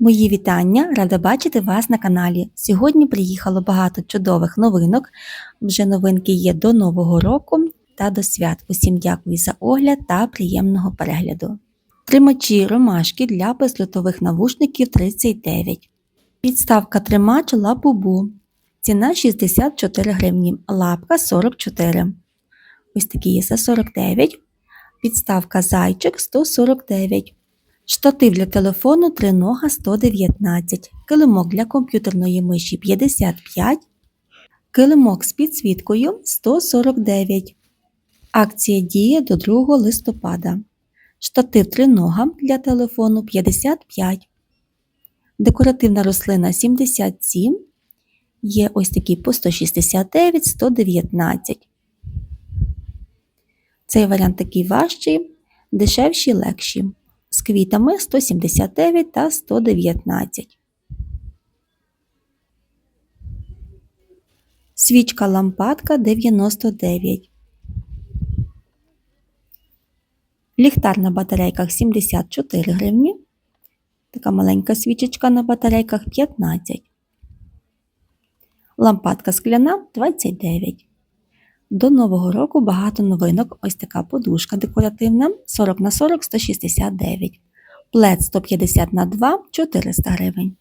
Мої вітання! Рада бачити вас на каналі. Сьогодні приїхало багато чудових новинок. Вже новинки є до Нового року та до свят. Усім дякую за огляд та приємного перегляду. Тримачі ромашки для безлютових навушників 39. Підставка тримач лапубу. Ціна 64 гривні, лапка 44. Ось такі є за 49. Підставка зайчик 149. Штатив для телефону тринога 119, килимок для комп'ютерної миші 55, килимок з підсвіткою 149. Акція діє до 2 листопада. Штатив тринога для телефону 55. Декоративна рослина 77. Є ось такі по 169, 119. Цей варіант такий важчий, дешевші, легші з квітами 179 та 119. Свічка лампадка 99. Ліхтар на батарейках 74 гривні. Така маленька свічечка на батарейках 15. Лампадка скляна 29. До Нового року багато новинок. Ось така подушка декоративна 40 на 40 169. Плед 150 на 2 400 гривень.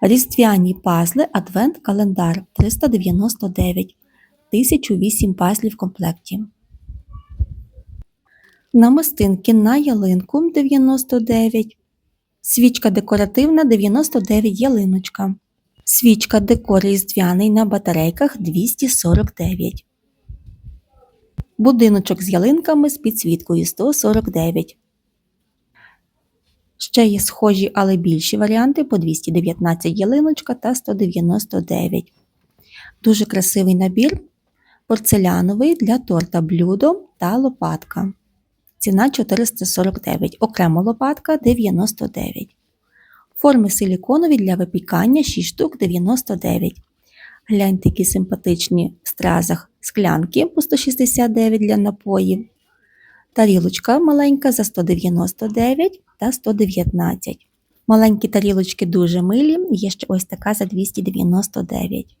Різдвяні пазли Адвент календар 399 1008 пазлів в комплекті. Намистинки на ялинку 99. Свічка декоративна 99 ялиночка. Свічка декор різдвяний на батарейках 249. Будиночок з ялинками з підсвіткою 149. Ще є схожі, але більші варіанти по 219 ялиночка та 199. Дуже красивий набір порцеляновий для торта блюдо та лопатка. Ціна 449. Окремо лопатка 99. Форми силіконові для випікання 6 штук 99. Гляньте, які симпатичні в стразах склянки по 169 для напоїв. Тарілочка маленька за 199 та 119. Маленькі тарілочки дуже милі, є ще ось така за 299.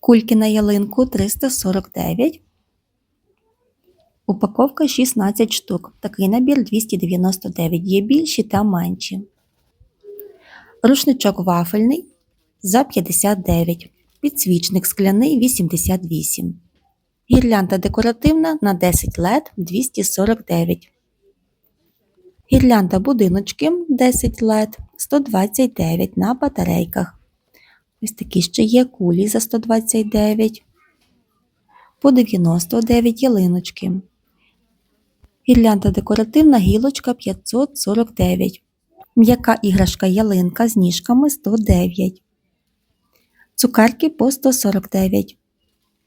Кульки на ялинку 349. Упаковка 16 штук. Такий набір 299. Є більші та менші. Рушничок вафельний за 59. Підсвічник скляний 88. Гірлянда декоративна на 10 LED 249. Гірлянда будиночки 10 LED 129 на батарейках. Ось такі ще є кулі за 129. По 99 ялиночки. Гірлянда декоративна гілочка 549. М'яка іграшка ялинка з ніжками 109. Цукерки по 149.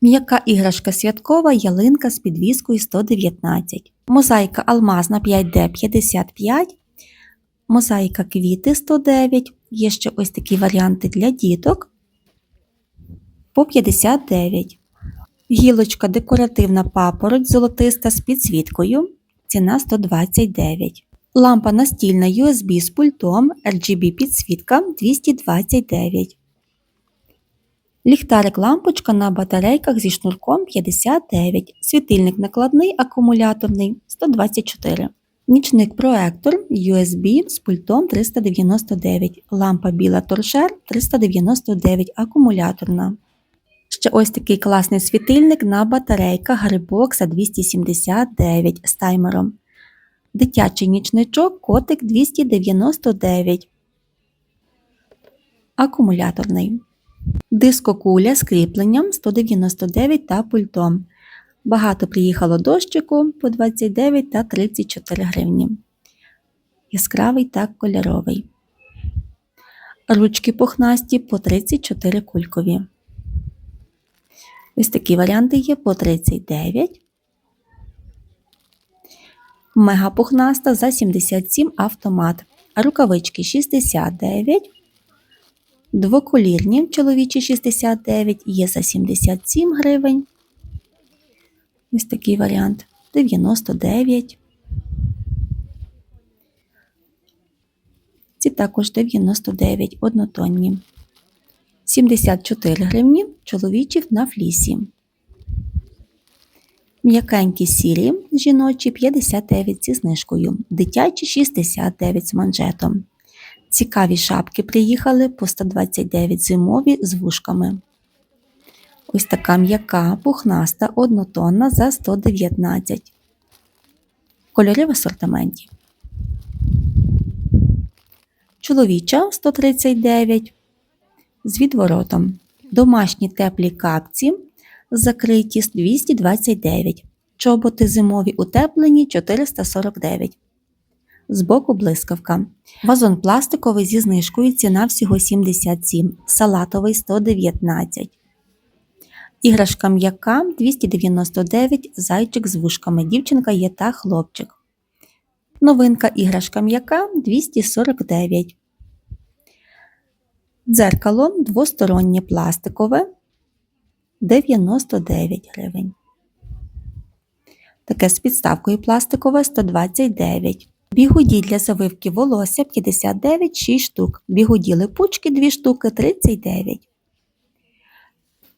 М'яка іграшка святкова ялинка з підвіскою 119. Мозаїка алмазна 5D 55. Мозаїка квіти 109. Є ще ось такі варіанти для діток. По 59. Гілочка декоративна папороть золотиста з підсвіткою ціна 129. Лампа настільна USB з пультом RGB підсвітка 229. Ліхтарик лампочка на батарейках зі шнурком 59. Світильник накладний акумуляторний 124. Нічник проектор USB з пультом 399. Лампа біла торшер 399 акумуляторна. Ще ось такий класний світильник на батарейках грибок за 279 з таймером. Дитячий нічничок котик 299. Акумуляторний. Дискокуля з кріпленням 199 та пультом. Багато приїхало дощику по 29 та 34 гривні. Яскравий та кольоровий. Ручки пухнасті по 34 кулькові. Ось такі варіанти є по 39. Мегапухнаста за 77 автомат. Рукавички 69. Двокулірні, чоловічі 69 є за 77 гривень. Ось такий варіант 99. Ці також 99 однотонні. 74 гривні чоловічі на флісі. М'якенькі сірі жіночі 59 зі знижкою, дитячі 69 з манжетом. Цікаві шапки приїхали по 129 зимові з вушками. Ось така м'яка, пухнаста, однотонна за 119. Кольори в асортименті. Чоловіча 139 з відворотом. Домашні теплі капці закриті 229. Чоботи зимові утеплені 449. Збоку блискавка. Вазон пластиковий зі знижкою ціна всього 77, салатовий 119. Іграшка м'яка 299, зайчик з вушками. Дівчинка є та хлопчик. Новинка іграшка м'яка 249. Дзеркало двостороннє пластикове 99 гривень. Таке з підставкою пластикове 129. Бігуді для завивки волосся 59 6 штук. Бігуді липучки 2 штуки 39.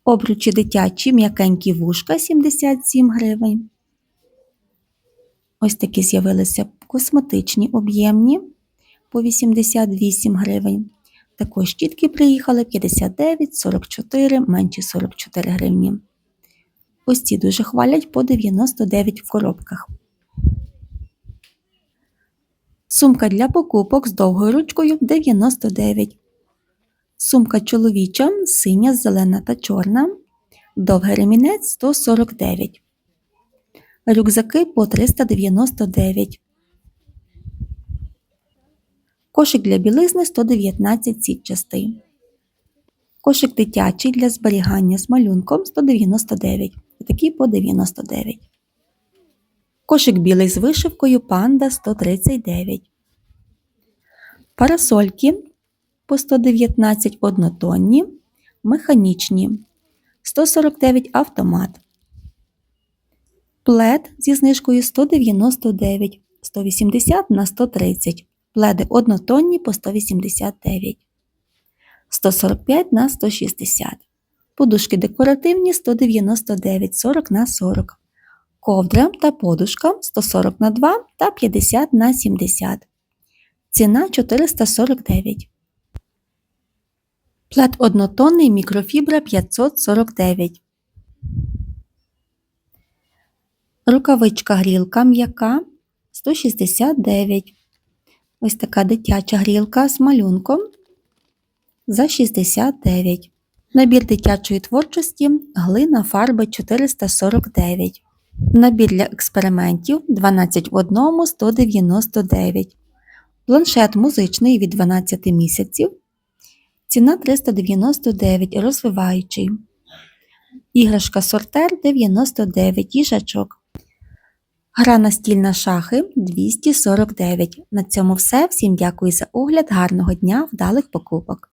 Обручі дитячі м'якенькі вушка 77 гривень. Ось такі з'явилися косметичні об'ємні по 88 гривень. Також щітки приїхали 59, 44, менші 44 гривні. Ось ці дуже хвалять по 99 в коробках. Сумка для покупок з довгою ручкою 99. Сумка чоловіча синя, зелена та чорна. Довгий ремінець 149. Рюкзаки по 399. Кошик для білизни 119 сітчастий. Кошик дитячий для зберігання з малюнком 199. Такий по 99. Кошик білий з вишивкою панда 139. Парасольки по 119 однотонні, механічні 149 автомат. Плед зі знижкою 199, 180 на 130. Пледи однотонні по 189, 145 на 160. Подушки декоративні 199 40 на 40. Ковдра та подушка 140 на 2 та 50 на 70. Ціна 449. Плед однотонний мікрофібра 549. Рукавичка грілка м'яка 169. Ось така дитяча грілка з малюнком за 69. Набір дитячої творчості глина фарби 449. Набір для експериментів 12 в 1 199. Планшет музичний від 12 місяців. Ціна 399 розвиваючий. Іграшка сортер 99 їжачок. Гра настільна шахи 249. На цьому все. Всім дякую за огляд, гарного дня, вдалих покупок!